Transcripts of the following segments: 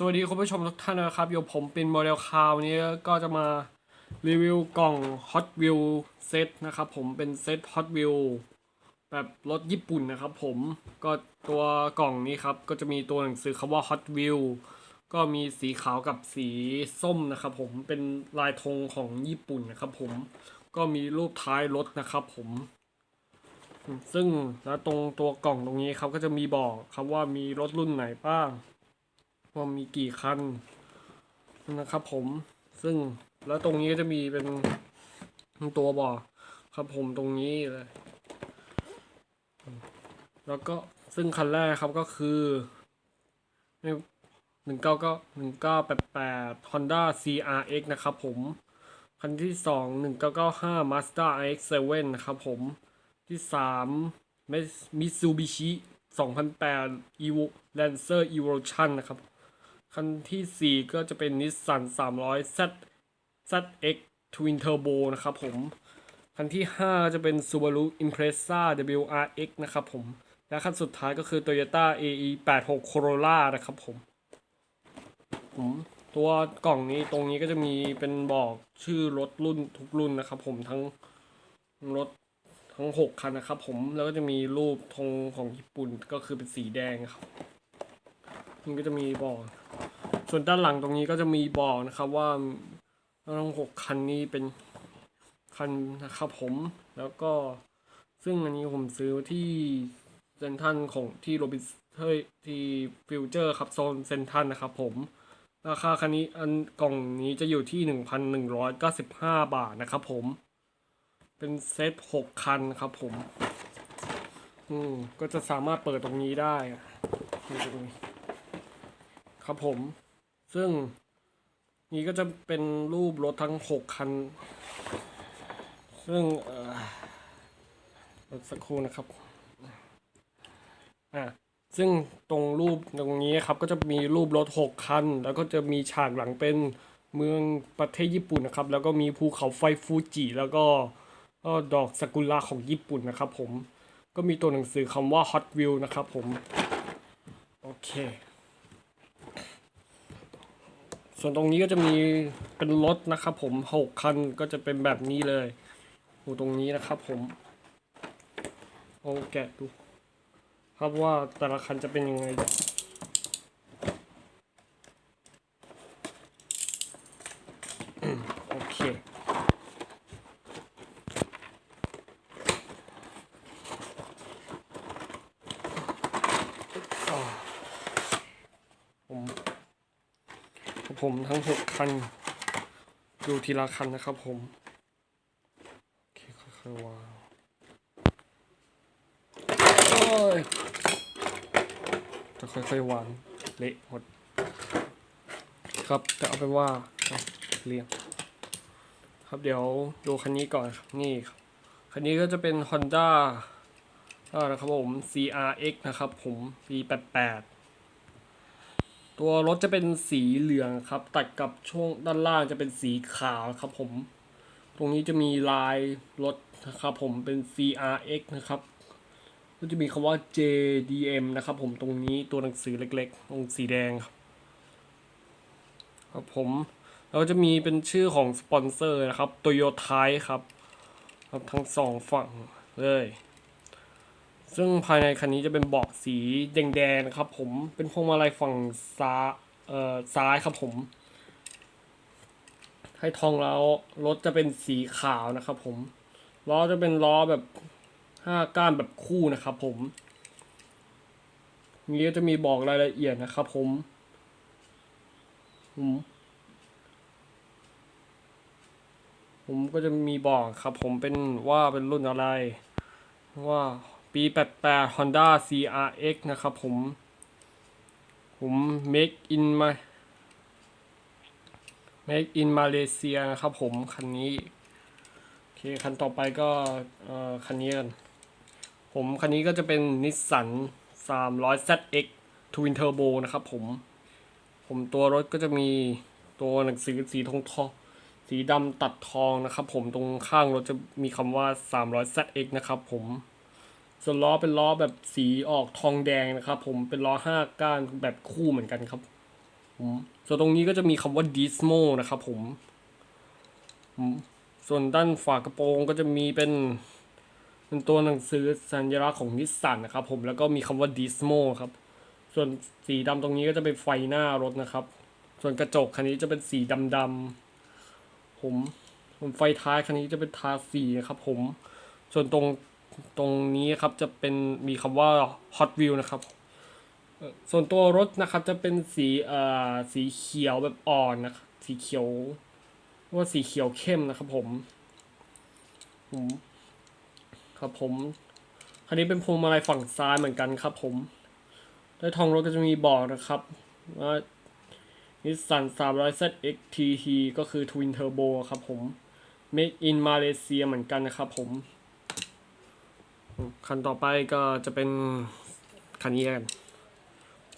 สวัสดีคุณผู้ชมทุกท่านนะครับ อยู่ผมเป็นโมเดลคาววันนี้ก็จะมารีวิวกล่อง Hot Wheel เซตนะครับผมเป็นเซต Hot Wheel แบบรถญี่ปุ่นนะครับผมก็ตัวกล่องนี้ครับ ก็จะมีตัวหนังสือคำว่า Hot Wheel ก็มีสีขาวกับสีส้มนะครับผมเป็นลายธงของญี่ปุ่นนะครับผมก็มีรูปท้ายรถนะครับผมซึ่งแล้วตรงตัวกล่องตรงนี้ครับก็จะมีบอกครับว่ามีรถรุ่นไหนบ้าง ว่ามีกี่คันนะครับผมซึ่งแล้วตรงนี้ก็จะมีเป็นตัวบอกครับผมตรงนี้เลย แล้วก็ซึ่งคันแรกครับก็คือหนึ่งเก้าก็หนึ่งเก้าแปดแปด Honda CRX นะครับผม คันที่สองหนึ่งเก้าเก้าห้า Mazda RX-7 นะครับผมที่สามมิซูบิชิสองพันแปด Evo Lancer Evolution นะครับ คันที่ 4 ก็จะเป็น Nissan 300 Z ZX Twin Turbo นะครับผม คันที่ 5 จะเป็น Subaru Impreza WRX นะครับผม และคันสุดท้ายก็คือ Toyota AE86 Corolla นะครับผมผมตัวกล่องนี้ตรงนี้ก็จะมีเป็นบอกชื่อรถรุ่นทุกรุ่นนะครับผมทั้งรถทั้ง 6 คันนะครับผมแล้วก็จะมีรูปธงของญี่ปุ่นก็คือเป็นสีแดงครับ มันก็จะมีบอกส่วนด้านหลังตรงนี้ก็จะมีบอกนะครับว่าทั้งหกคันนี้เป็นคันนะครับผมแล้วก็ซึ่งอันนี้ผมซื้อที่เซนทันของที่โรบินเฮ้ยที่ฟิวเจอร์ครับโซนเซนทันนะครับผม ราคาคันนี้อันกล่องนี้จะอยู่ที่หนึ่งพันหนึ่งร้อยเก้าสิบห้าบาทนะครับผม เป็นเซตหกคันครับผม อืมก็จะสามารถเปิดตรงนี้ได้ ครับผม ซึ่งนี่ก็จะเป็นรูปรถทั้งหกคัน ซึ่งรถสักครู่นะครับ อะซึ่งตรงรูปตรงนี้ครับก็จะมีรูปรถหกคัน แล้วก็จะมีฉากหลังเป็นเมืองประเทศญี่ปุ่นนะครับ แล้วก็มีภูเขาไฟฟูจิแล้วก็ก็ดอกซากุระของญี่ปุ่นนะครับผม ก็มีตัวหนังสือคำว่า Hot Wheel นะครับผม โอเค ส่วนตรงนี้ก็จะมีเป็นรถนะครับผมหกคันก็จะเป็นแบบนี้เลยดูตรงนี้นะครับผมโองแกะดู ครับว่าแต่ละคันจะเป็นยังไง โอเค ผม ผมทั้งหกคัน ดูทีละคันนะครับผม โอเคค่อยๆวางจะค่อยๆวางเละหมด ครับจะเอาเป็นว่าเรียงครับเดี๋ยวดูคันนี้ก่อนครับนี่ครับคันนี้ก็จะเป็น Honda อ่านะครับผม CRX นะครับผม V88 ตัวรถจะเป็นสีเหลืองครับ ตัดกับช่วงด้านล่างจะเป็นสีขาวครับผม ตรงนี้จะมีลายรถนะครับผมเป็น CRX นะครับก็จะมีคำว่า JDM นะครับผมตรงนี้ตัวหนังสือเล็กๆ ตรงสีแดงครับครับผมแล้วจะมีเป็นชื่อของสปอนเซอร์นะครับ Toyota ครับครับทั้งสองฝั่งเลย ซึ่งภายในคันนี้จะเป็นเบาะสีแดงๆนะครับผมเป็นพวงมาลัยฝั่งซ้ายเอ่อซ้ายครับผม ให้ทองแล้วรถจะเป็นสีขาวนะครับผมล้อจะเป็นล้อแบบห้าก้านแบบคู่นะครับผมนี้จะมีบอกรายละเอียดนะครับผมผมผมก็จะมีบอกครับผมเป็นว่าเป็นรุ่นอะไรว่า ปี 88 Honda CRX นะครับผม ผม make in มา make in Malaysia นะครับผม คันนี้ โอเค คันต่อไปก็คันนี้กัน ผมคันนี้ก็จะเป็น Nissan 300 ZX Twin Turbo นะครับผม ผมตัวรถก็จะมีตัวหนังสือสีทองทองสีดำตัดทองนะครับผมตรงข้างรถจะมีคำว่า 300 ZX นะครับผม ส่วนล้อเป็นล้อแบบสีออกทองแดงนะครับ ผมเป็นล้อห้าก้านแบบคู่เหมือนกันครับผมส่วนตรงนี้ก็จะมีคำว่า Dismo นะครับผม ส่วนด้านฝากระโปรงก็จะมีเป็นเป็นตัวหนังสือสัญลักษณ์ของนิสสันนะครับผมแล้วก็มีคำว่า Dismo ครับ ส่วนสีดำตรงนี้ก็จะเป็นไฟหน้ารถนะครับ ส่วนกระจกคันนี้จะเป็นสีดำดำๆผมส่วนไฟท้ายคันนี้จะเป็นทาสีนะครับผม ส่วนตรง ตรงนี้ครับจะเป็นมีคำว่า Hot Wheel นะครับส่วนตัวรถนะครับจะเป็นสีเอ่อสีเขียวแบบอ่อนนะครับสีเขียวว่าสีเขียวเข้มนะครับผมผมครับผมคันนี้เป็นพวงมาลัยฝั่งซ้ายเหมือนกันครับผมใต้ท้องรถก็จะมีบอกนะครับว่านิสสัน 300 ZX TT ก็คือ Twin Turbo ครับผม Made in Malaysia เหมือนกันนะครับผม คันต่อไปก็จะเป็นคันนี้กัน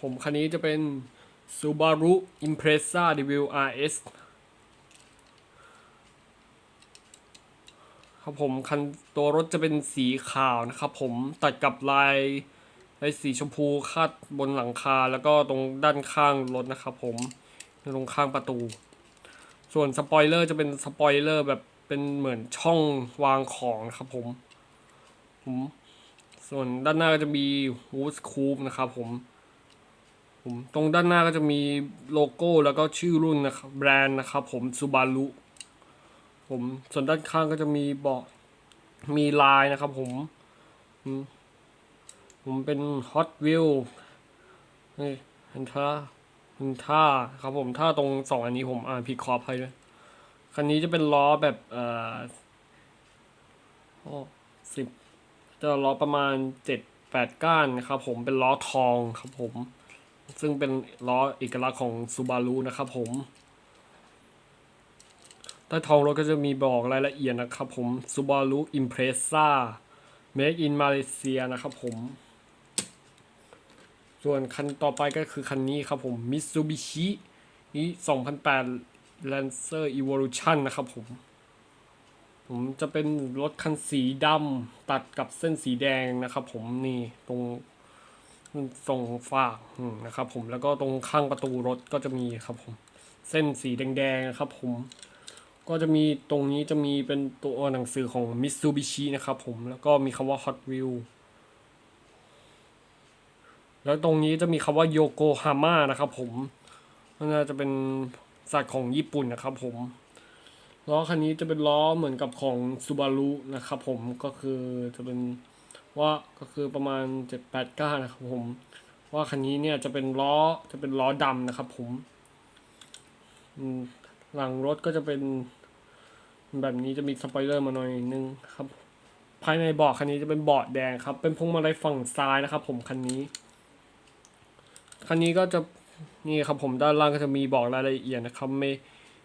ผมคันนี้จะเป็น Subaru Impreza WRS ครับผมคันตัวรถจะเป็นสีขาวนะครับผมตัดกับลายลายสีชมพูคาดบนหลังคาแล้วก็ตรงด้านข้างรถนะครับผมตรงข้างประตู ส่วนสปอยเลอร์จะเป็นสปอยเลอร์แบบเป็นเหมือนช่องวางของนะครับผม ผมส่วนด้านหน้าก็จะมีฮูสคูปนะครับผมผมตรงด้านหน้าก็จะมีโลโก้แล้วก็ชื่อรุ่นนะครับแบรนด์นะครับผมซูบารุผมส่วนด้านข้างก็จะมีเบาะมีลายนะครับผม ผมเป็น Hot Wheel นี่เห็นท่าเห็นท่าครับผมท่าตรงสองอันนี้ผมอ่านผิดขออภัยด้วย คันนี้จะเป็นล้อแบบเอ่อโอ้สิบ จะล้อประมาณเจ็ดแปดก้านนะครับผมเป็นล้อทองครับผม ซึ่งเป็นล้อเอกลักษณ์ของซูบารุนะครับผมใต้ท้องรถก็จะมีบอกรายละเอียดนะครับผม Subaru Impreza Made in Malaysia นะครับผม ส่วนคันต่อไปก็คือคันนี้ครับผม Mitsubishi นี่2008 Lancer Evolution นะครับผม ผมจะเป็นรถคันสีดำตัดกับเส้นสีแดงนะครับ ผมนี่ตรงตรงฝากนะครับ ผมแล้วก็ตรงข้างประตูรถก็จะมีครับผมเส้นสีแดงๆนะครับ ผมก็จะมีตรงนี้จะมีเป็นตัวหนังสือของ Mitsubishi นะครับ ผมแล้วก็มีคำว่า Hot Wheel แล้วตรงนี้จะมีคำว่า Yokohama นะครับ ผมน่าจะเป็นสัตว์ของญี่ปุ่นนะครับ ผม ล้อคันนี้จะเป็นล้อเหมือนกับของ Subaru นะครับผมก็คือจะเป็นว่าก็คือประมาณ 7-8ก้านะครับผม ว่าคันนี้เนี่ยจะเป็นล้อจะเป็นล้อดำนะครับผมหลังรถก็จะเป็นแบบนี้จะมีสปอยเลอร์มาหน่อยนึงครับ ภายในเบาะคันนี้จะเป็นเบาะแดงครับ เป็นพวงมาลัยฝั่งซ้ายนะครับ ผมคันนี้ คันนี้ก็จะนี่ครับผมด้านล่างก็จะมีบอกรายละเอียดนะครับเม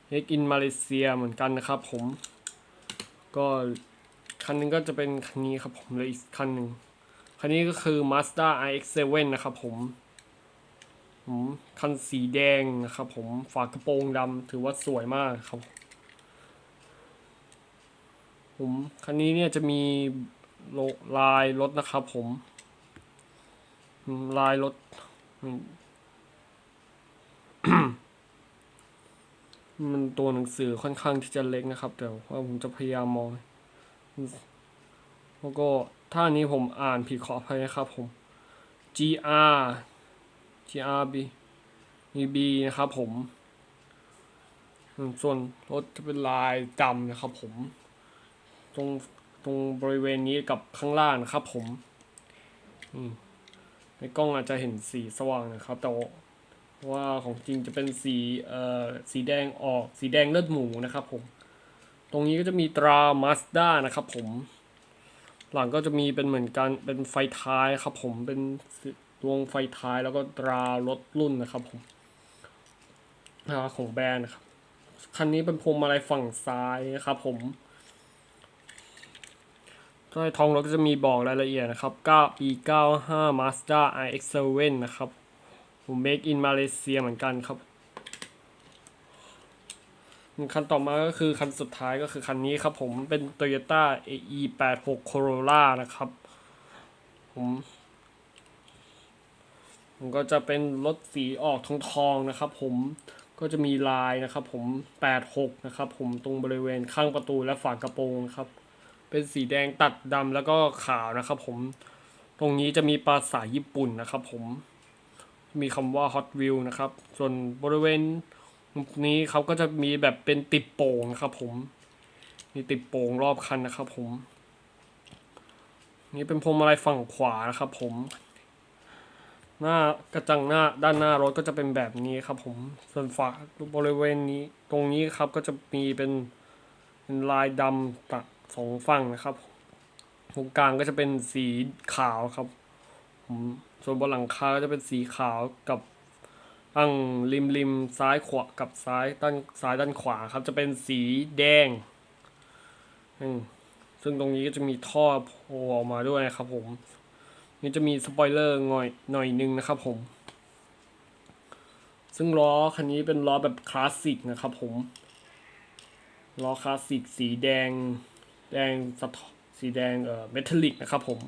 เมกอินมาเลเซียเหมือนกันนะครับผม ก็คันนึงก็จะเป็นคันนี้ครับผมเลยอีกคันหนึ่งคันนี้ก็คือ Mazda iX7 นะครับผมผมคันสีแดงนะครับผมฝากระโปรงดำถือว่าสวยมากครับ ผมคันนี้เนี่ยจะมีโลลายรถนะครับผมลายรถ มันตัวหนังสือค่อนข้างที่จะเล็กนะครับ แต่ว่าผมจะพยายามมอง แล้วก็ถ้าอันนี้ผมอ่านผิดขออภัยนะครับผม GR GRB มี B นะครับผม ส่วนรถจะเป็นลายดำนะครับผม ตรงตรงบริเวณนี้กับข้างล่างนะครับผมในกล้องอาจจะเห็นสีสว่างนะครับ แต่ ว่าของจริงจะเป็นสีเอ่อสีแดงออกสีแดงเลือดหมูนะครับผม ตรงนี้ก็จะมีตรา Mazda นะครับผม หลังก็จะมีเป็นเหมือนกันเป็นไฟท้ายครับผมเป็นดวงไฟท้ายแล้วก็ตรารถรุ่นนะครับผมอ่าของแบรนด์นะครับคันนี้เป็นพวงมาลัยฝั่งซ้ายนะครับผมใต้ท้องรถก็จะมีบอกรายละเอียดนะครับ9ปี95 Mazda iX7 นะครับ ผม make in Malaysia เหมือนกันครับคันต่อมาก็คือคันสุดท้ายก็คือคันนี้ครับผมเป็น Toyota AE86 Corolla นะครับ ผมผมก็จะเป็นรถสีออกทองทองนะครับ ผมก็จะมีลายนะครับ ผม 86 นะครับ ผมตรงบริเวณข้างประตูและฝากระโปรงนะครับ เป็นสีแดงตัดดำแล้วก็ขาวนะครับ ผมตรงนี้จะมีภาษายญี่ปุ่นนะครับ ผม มีคำว่า Hot Wheel นะครับ ส่วนบริเวณนี้เขาก็จะมีแบบเป็นติดโป่งนะครับผม มีติดโป่งรอบคันนะครับผม นี่เป็นพวงมาลัยฝั่งขวานะครับผม หน้ากระจังหน้าด้านหน้ารถก็จะเป็นแบบนี้ครับผม ส่วนฝาบริเวณนี้ตรงนี้ครับก็จะมีเป็นเป็นลายดำตัดสองฝั่งนะครับ ตรงกลางก็จะเป็นสีขาวครับผม ส่วนบนหลังคาก็จะเป็นสีขาวกับตั้งริมริมซ้ายขวากับซ้ายด้านซ้ายด้านขวาครับ จะเป็นสีแดง ซึ่งตรงนี้ก็จะมีท่อโผล่ออกมาด้วยครับผม นี่จะมีสปอยเลอร์หน่อยหน่อยนึงนะครับผม ซึ่งล้อคันนี้เป็นล้อแบบคลาสสิกนะครับผม ล้อคลาสสิกสีแดง แดงสะท้อนสีแดงเอ่อเมทัลลิกนะครับผม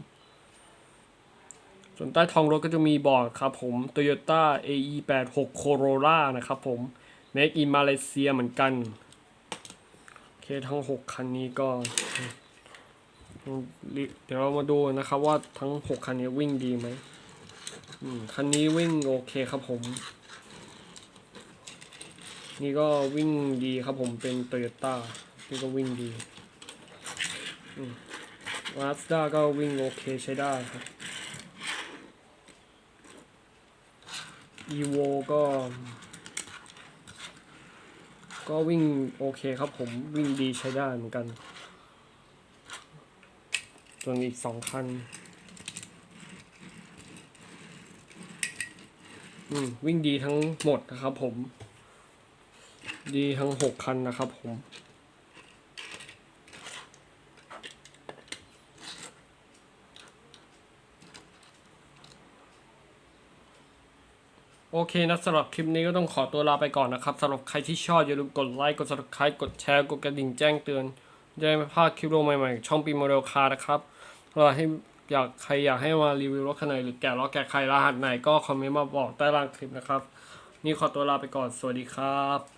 ส่วนใต้ท้องรถก็จะมีบอร์ดครับผม Toyota AE86 Corolla นะครับผม Make in Malaysia เหมือนกัน โอเคทั้ง 6 คันนี้ก็ เดี๋ยวเรามาดูนะครับว่าทั้ง 6 คันนี้วิ่งดีไหมคันนี้วิ่งโอเคครับผม นี่ก็วิ่งดีครับผมเป็นโตโยต้านี่ก็วิ่งดีมาสด้าก็วิ่งโอเคใช้ได้ครับ e v o ก็ ก็วิ่งโอเคครับผมวิ่งดีใช้ได้เหมือนกัน ส่วนอีกสองคัน อืม วิ่งดีทั้งหมดนะครับผม ดีทั้งหกคันนะครับผม โอเคนะสำหรับคลิปนี้ก็ต้องขอตัวลาไปก่อนนะครับสำหรับใครที่ชอบอย่าลืมกดไลค์กด subscribe กดแชร์กดกระดิ่งแจ้งเตือนจะได้ไม่พลาดคลิปลงใหม่ๆ ช่องปีโมเดลคาร์นะครับเราให้อยากใครอยากให้มารีวิวรถคันไหนหรือแกะล้อแกะใครรหัสไหนก็คอมเมนต์มาบอกใต้ล่างคลิปนะครับ นี่ขอตัวลาไปก่อนสวัสดีครับ